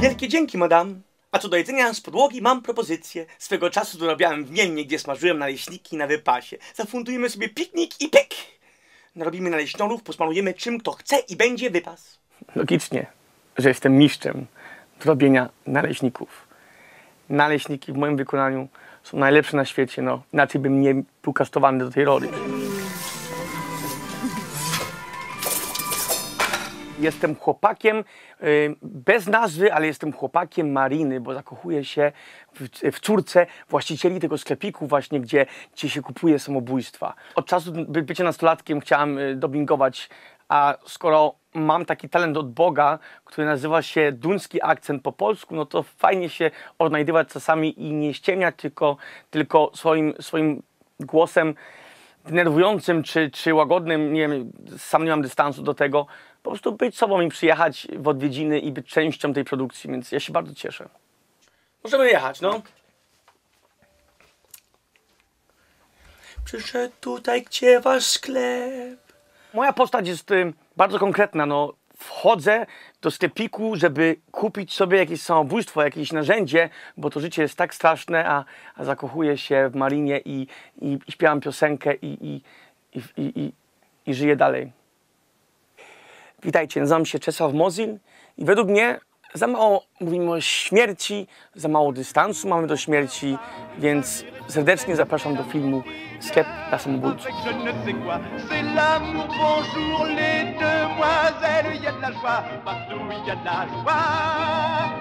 Wielkie dzięki, madam. A co do jedzenia z podłogi, mam propozycję. Swego czasu dorabiałem w Mielnie, gdzie smażyłem naleśniki na wypasie. Zafundujemy sobie piknik i pyk! Narobimy naleśniorów, posmarujemy czym kto chce i będzie wypas. Logicznie, że jestem mistrzem robienia naleśników. Naleśniki w moim wykonaniu są najlepsze na świecie, no. Inaczej bym nie był kastowany do tej roli. Jestem chłopakiem y, bez nazwy, ale jestem chłopakiem Mariny, bo zakochuję się w, w córce właścicieli tego sklepiku właśnie, gdzie, gdzie się kupuje samobójstwa. Od czasu by, bycia nastolatkiem chciałem y, dobingować, a skoro mam taki talent od Boga, który nazywa się duński akcent po polsku, no to fajnie się odnajdywać czasami i nie ściemniać, tylko, tylko swoim, swoim głosem denerwującym czy, czy łagodnym, nie wiem, sam nie mam dystansu do tego, po prostu być sobą i przyjechać w odwiedziny i być częścią tej produkcji, więc ja się bardzo cieszę. Możemy jechać, no. Przyszedł tutaj, gdzie wasz sklep. Moja postać jest y, bardzo konkretna, no. Wchodzę do sklepiku, żeby kupić sobie jakieś samobójstwo, jakieś narzędzie, bo to życie jest tak straszne, a, a zakochuję się w Marinie i, i, i śpiewam piosenkę i, i, i, i, żyję dalej. Witajcie, nazywam się Czesław Mozil i według mnie za mało mówimy o śmierci, za mało dystansu mamy do śmierci, więc serdecznie zapraszam do filmu Sklep. C'est l'amour, bonjour les demoiselles, il y a de la joie, partout il y a de la joie.